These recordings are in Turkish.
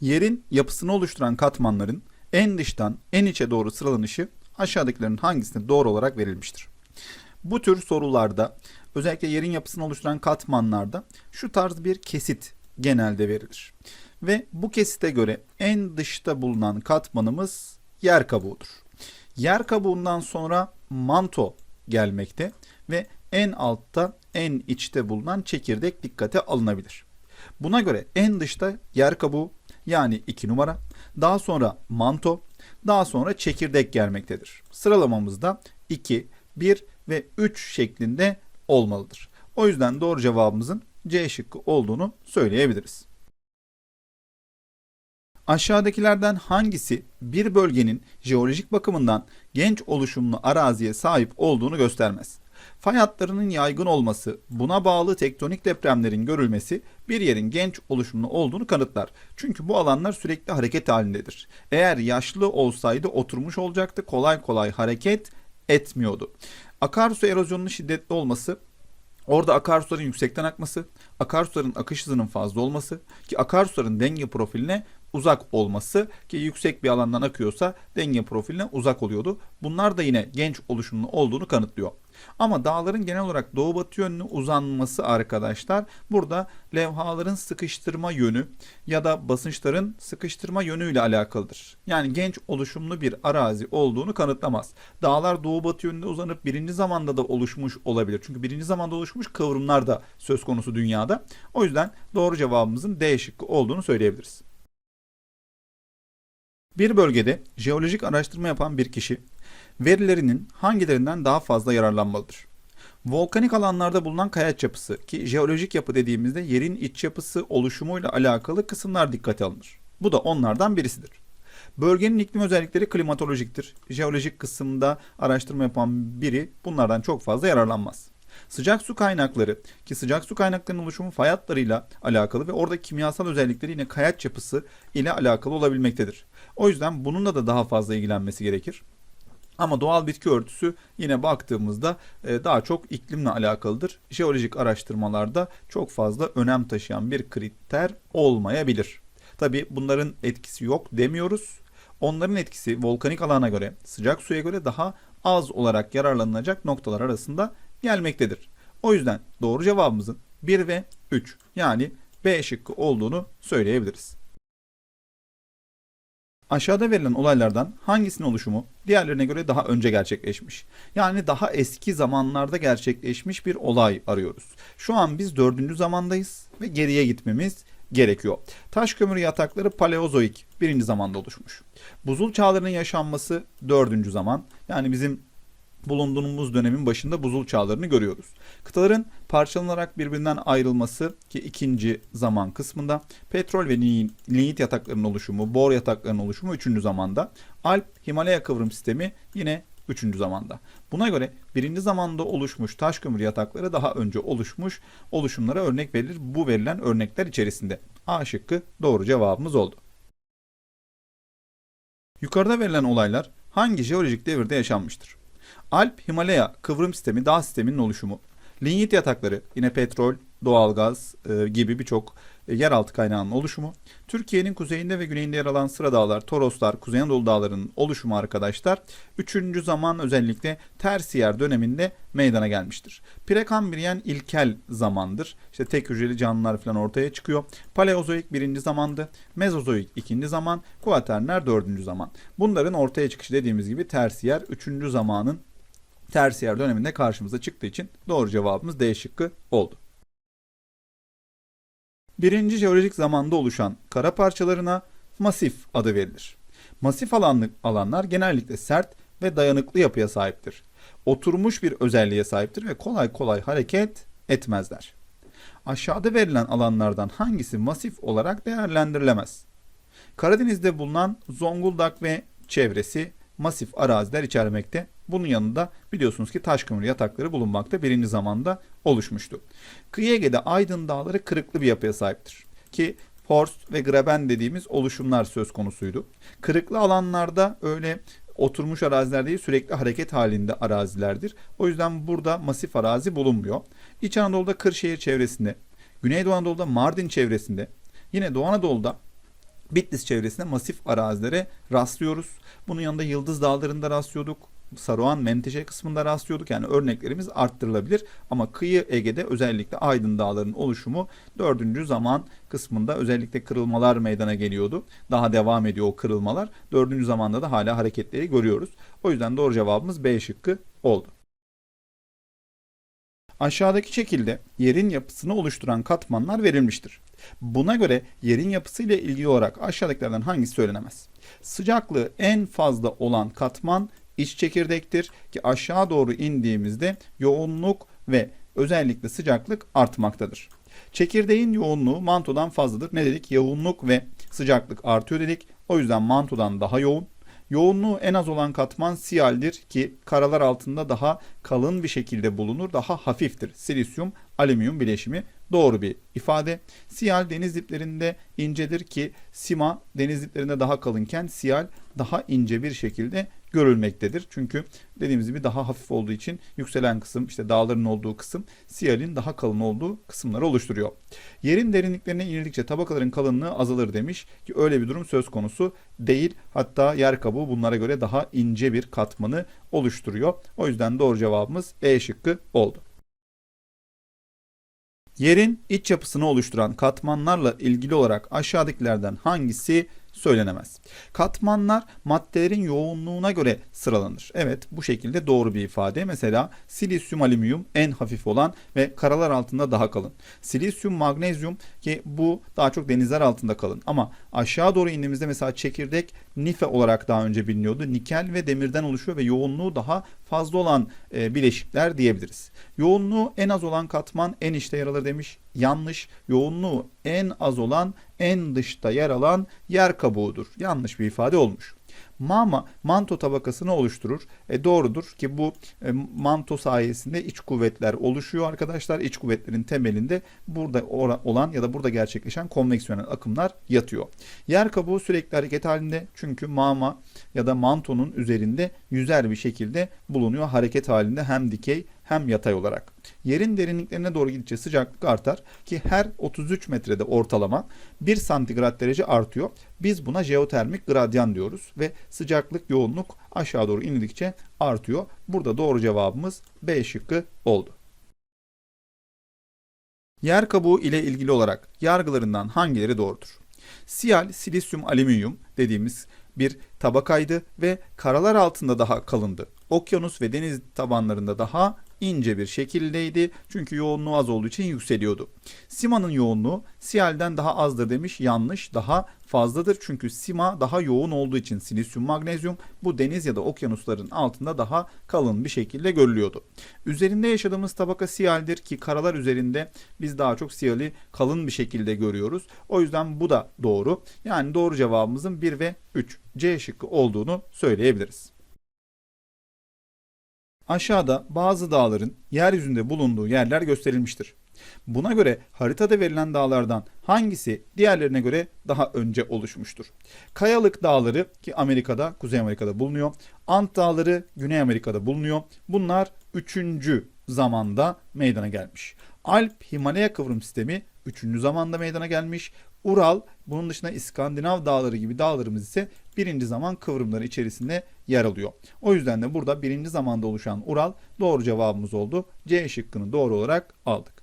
Yerin yapısını oluşturan katmanların en dıştan en içe doğru sıralanışı aşağıdakilerin hangisine doğru olarak verilmiştir? Bu tür sorularda özellikle yerin yapısını oluşturan katmanlarda şu tarz bir kesit genelde verilir. Ve bu kesite göre en dışta bulunan katmanımız yer kabuğudur. Yer kabuğundan sonra manto gelmekte ve en altta en içte bulunan çekirdek dikkate alınabilir. Buna göre en dışta yer kabuğu yani 2 numara, daha sonra manto, daha sonra çekirdek gelmektedir. Sıralamamızda 2, 1 ve 3 şeklinde olmalıdır. O yüzden doğru cevabımızın C şıkkı olduğunu söyleyebiliriz. Aşağıdakilerden hangisi bir bölgenin jeolojik bakımından genç oluşumlu araziye sahip olduğunu göstermez? Fay hatlarının yaygın olması, buna bağlı tektonik depremlerin görülmesi bir yerin genç oluşumlu olduğunu kanıtlar. Çünkü bu alanlar sürekli hareket halindedir. Eğer yaşlı olsaydı oturmuş olacaktı, kolay kolay hareket etmiyordu. Akarsu erozyonunun şiddetli olması Orada akarsuların yüksekten akması, akarsuların akış hızının fazla olması ki akarsuların denge profiline uzak olması ki yüksek bir alandan akıyorsa denge profiline uzak oluyordu. Bunlar da yine genç oluşumlu olduğunu kanıtlıyor. Ama dağların genel olarak doğu batı yönlü uzanması arkadaşlar burada levhaların sıkıştırma yönü ya da basınçların sıkıştırma yönüyle alakalıdır. Yani genç oluşumlu bir arazi olduğunu kanıtlamaz. Dağlar doğu batı yönünde uzanıp birinci zamanda da oluşmuş olabilir. Çünkü birinci zamanda oluşmuş kıvrımlar da söz konusu dünyada. O yüzden doğru cevabımızın D şıkkı olduğunu söyleyebiliriz. Bir bölgede jeolojik araştırma yapan bir kişi verilerinin hangilerinden daha fazla yararlanmalıdır? Volkanik alanlarda bulunan kayaç yapısı ki jeolojik yapı dediğimizde yerin iç yapısı oluşumuyla alakalı kısımlar dikkate alınır. Bu da onlardan birisidir. Bölgenin iklim özellikleri klimatolojiktir. Jeolojik kısımda araştırma yapan biri bunlardan çok fazla yararlanmaz. Sıcak su kaynakları ki sıcak su kaynaklarının oluşumu fay hatlarıyla alakalı ve orada kimyasal özellikleri yine kayaç yapısı ile alakalı olabilmektedir. O yüzden bununla da daha fazla ilgilenmesi gerekir. Ama doğal bitki örtüsü yine baktığımızda e, daha çok iklimle alakalıdır. Jeolojik araştırmalarda çok fazla önem taşıyan bir kriter olmayabilir. Tabi bunların etkisi yok demiyoruz. Onların etkisi volkanik alana göre, sıcak suya göre daha az olarak yararlanılacak noktalar arasında gelmektedir. O yüzden doğru cevabımızın 1 ve 3 yani B şıkkı olduğunu söyleyebiliriz. Aşağıda verilen olaylardan hangisinin oluşumu diğerlerine göre daha önce gerçekleşmiş? Yani daha eski zamanlarda gerçekleşmiş bir olay arıyoruz. Şu an biz dördüncü zamandayız ve geriye gitmemiz gerekiyor. Taş kömür yatakları paleozoik birinci zamanda oluşmuş. Buzul çağlarının yaşanması dördüncü zaman. Yani bizim bulunduğumuz dönemin başında buzul çağlarını görüyoruz. Kıtaların parçalanarak birbirinden ayrılması ki ikinci zaman kısmında petrol ve lignit yataklarının oluşumu, bor yataklarının oluşumu üçüncü zamanda. Alp Himalaya kıvrım sistemi yine üçüncü zamanda. Buna göre birinci zamanda oluşmuş taş kömür yatakları daha önce oluşmuş oluşumlara örnek verilir bu verilen örnekler içerisinde. A şıkkı doğru cevabımız oldu. Yukarıda verilen olaylar hangi jeolojik devirde yaşanmıştır? Alp Himalaya kıvrım sistemi dağ sisteminin oluşumu. Linyit yatakları yine petrol, doğalgaz e, gibi birçok e, yeraltı kaynağının oluşumu. Türkiye'nin kuzeyinde ve güneyinde yer alan sıra dağlar, Toroslar, Kuzey Anadolu dağlarının oluşumu arkadaşlar. Üçüncü zaman özellikle tersiyer döneminde meydana gelmiştir. Prekambriyen ilkel zamandır. İşte tek hücreli canlılar falan ortaya çıkıyor. Paleozoik birinci zamandı. Mezozoik ikinci zaman. Kuaterner dördüncü zaman. Bunların ortaya çıkışı dediğimiz gibi tersiyer üçüncü zamanın tersiyer döneminde karşımıza çıktığı için doğru cevabımız D şıkkı oldu. Birinci jeolojik zamanda oluşan kara parçalarına masif adı verilir. Masif alanlık alanlar genellikle sert ve dayanıklı yapıya sahiptir. Oturmuş bir özelliğe sahiptir ve kolay kolay hareket etmezler. Aşağıda verilen alanlardan hangisi masif olarak değerlendirilemez? Karadeniz'de bulunan Zonguldak ve çevresi masif araziler içermekte. Bunun yanında biliyorsunuz ki taş kömür yatakları bulunmakta birinci zamanda oluşmuştu. Kıyı Ege'de Aydın Dağları kırıklı bir yapıya sahiptir. Ki Horst ve Graben dediğimiz oluşumlar söz konusuydu. Kırıklı alanlarda öyle oturmuş araziler değil sürekli hareket halinde arazilerdir. O yüzden burada masif arazi bulunmuyor. İç Anadolu'da Kırşehir çevresinde, Güneydoğu Anadolu'da Mardin çevresinde, yine Doğu Anadolu'da Bitlis çevresinde masif arazilere rastlıyoruz. Bunun yanında Yıldız Dağları'nda rastlıyorduk. Saruhan Menteşe kısmında rastlıyorduk. Yani örneklerimiz arttırılabilir. Ama kıyı Ege'de özellikle Aydın Dağları'nın oluşumu dördüncü zaman kısmında özellikle kırılmalar meydana geliyordu. Daha devam ediyor o kırılmalar. Dördüncü zamanda da hala hareketleri görüyoruz. O yüzden doğru cevabımız B şıkkı oldu. Aşağıdaki şekilde yerin yapısını oluşturan katmanlar verilmiştir. Buna göre yerin yapısı ile ilgili olarak aşağıdakilerden hangisi söylenemez? Sıcaklığı en fazla olan katman iç çekirdektir ki aşağı doğru indiğimizde yoğunluk ve özellikle sıcaklık artmaktadır. Çekirdeğin yoğunluğu mantodan fazladır. Ne dedik? Yoğunluk ve sıcaklık artıyor dedik. O yüzden mantodan daha yoğun. Yoğunluğu en az olan katman siyaldir ki karalar altında daha kalın bir şekilde bulunur, daha hafiftir. Silisyum, alüminyum bileşimi doğru bir ifade. Siyal deniz diplerinde incedir ki sima deniz diplerinde daha kalınken siyal daha ince bir şekilde görülmektedir. Çünkü dediğimiz gibi daha hafif olduğu için yükselen kısım işte dağların olduğu kısım siyalin daha kalın olduğu kısımları oluşturuyor. Yerin derinliklerine inildikçe tabakaların kalınlığı azalır demiş ki öyle bir durum söz konusu değil. Hatta yer kabuğu bunlara göre daha ince bir katmanı oluşturuyor. O yüzden doğru cevabımız E şıkkı oldu. Yerin iç yapısını oluşturan katmanlarla ilgili olarak aşağıdakilerden hangisi söylenemez. Katmanlar maddelerin yoğunluğuna göre sıralanır. Evet bu şekilde doğru bir ifade. Mesela silisyum alüminyum en hafif olan ve karalar altında daha kalın. Silisyum magnezyum ki bu daha çok denizler altında kalın. Ama aşağı doğru indiğimizde mesela çekirdek nife olarak daha önce biliniyordu. Nikel ve demirden oluşuyor ve yoğunluğu daha fazla olan e, bileşikler diyebiliriz. Yoğunluğu en az olan katman en içte yer alır demiş. Yanlış. Yoğunluğu en az olan en dışta yer alan yer kabuğudur. Yanlış bir ifade olmuş. Mama manto tabakasını oluşturur. E doğrudur ki bu e, manto sayesinde iç kuvvetler oluşuyor arkadaşlar. İç kuvvetlerin temelinde burada olan ya da burada gerçekleşen konveksiyonel akımlar yatıyor. Yer kabuğu sürekli hareket halinde çünkü mama ya da mantonun üzerinde yüzer bir şekilde bulunuyor. Hareket halinde hem dikey hem yatay olarak. Yerin derinliklerine doğru gidince sıcaklık artar ki her 33 metrede ortalama 1 santigrat derece artıyor. Biz buna jeotermik gradyan diyoruz ve sıcaklık yoğunluk aşağı doğru indikçe artıyor. Burada doğru cevabımız B şıkkı oldu. Yer kabuğu ile ilgili olarak yargılarından hangileri doğrudur? Siyal, silisyum, alüminyum dediğimiz bir tabakaydı ve karalar altında daha kalındı. Okyanus ve deniz tabanlarında daha ince bir şekildeydi. Çünkü yoğunluğu az olduğu için yükseliyordu. Sima'nın yoğunluğu Siyal'den daha azdır demiş. Yanlış. Daha fazladır. Çünkü Sima daha yoğun olduğu için silisyum magnezyum bu deniz ya da okyanusların altında daha kalın bir şekilde görülüyordu. Üzerinde yaşadığımız tabaka siyaldir ki karalar üzerinde biz daha çok siyali kalın bir şekilde görüyoruz. O yüzden bu da doğru. Yani doğru cevabımızın 1 ve 3 C şıkkı olduğunu söyleyebiliriz. Aşağıda bazı dağların yeryüzünde bulunduğu yerler gösterilmiştir. Buna göre haritada verilen dağlardan hangisi diğerlerine göre daha önce oluşmuştur? Kayalık dağları ki Amerika'da, Kuzey Amerika'da bulunuyor. Ant dağları Güney Amerika'da bulunuyor. Bunlar 3. zamanda meydana gelmiş. Alp Himalaya kıvrım sistemi 3. zamanda meydana gelmiş. Ural, bunun dışında İskandinav dağları gibi dağlarımız ise birinci zaman kıvrımları içerisinde yer alıyor. O yüzden de burada birinci zamanda oluşan Ural doğru cevabımız oldu. C şıkkını doğru olarak aldık.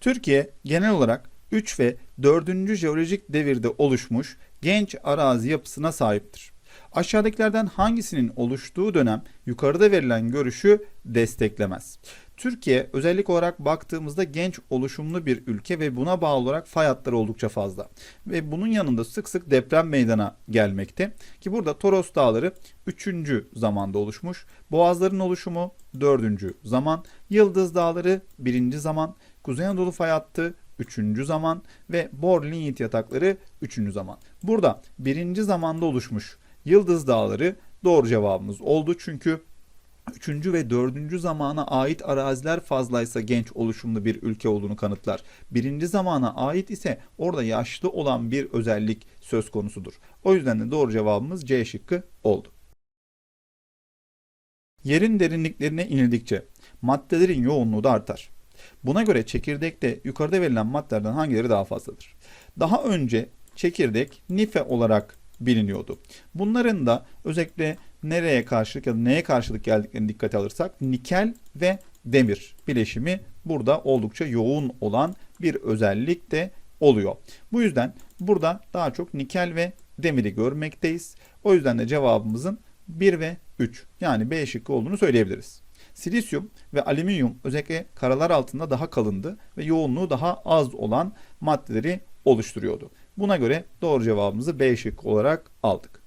Türkiye genel olarak 3 ve 4. jeolojik devirde oluşmuş genç arazi yapısına sahiptir. Aşağıdakilerden hangisinin oluştuğu dönem yukarıda verilen görüşü desteklemez. Türkiye özellik olarak baktığımızda genç oluşumlu bir ülke ve buna bağlı olarak fay hatları oldukça fazla. Ve bunun yanında sık sık deprem meydana gelmekte. Ki burada Toros Dağları 3. zamanda oluşmuş. Boğazların oluşumu 4. zaman. Yıldız Dağları 1. zaman. Kuzey Anadolu fay hattı 3. zaman ve Bor Linyit yatakları 3. zaman. Burada 1. zamanda oluşmuş Yıldız Dağları doğru cevabımız oldu. Çünkü 3. ve 4. zamana ait araziler fazlaysa genç oluşumlu bir ülke olduğunu kanıtlar. 1. zamana ait ise orada yaşlı olan bir özellik söz konusudur. O yüzden de doğru cevabımız C şıkkı oldu. Yerin derinliklerine inildikçe maddelerin yoğunluğu da artar. Buna göre çekirdekte yukarıda verilen maddelerden hangileri daha fazladır? Daha önce çekirdek nife olarak biliniyordu. Bunların da özellikle nereye karşılık ya da neye karşılık geldiklerini dikkate alırsak nikel ve demir bileşimi burada oldukça yoğun olan bir özellik de oluyor. Bu yüzden burada daha çok nikel ve demiri görmekteyiz. O yüzden de cevabımızın 1 ve 3 yani B şıkkı olduğunu söyleyebiliriz. Silisyum ve alüminyum özellikle karalar altında daha kalındı ve yoğunluğu daha az olan maddeleri oluşturuyordu. Buna göre doğru cevabımızı B şıkkı olarak aldık.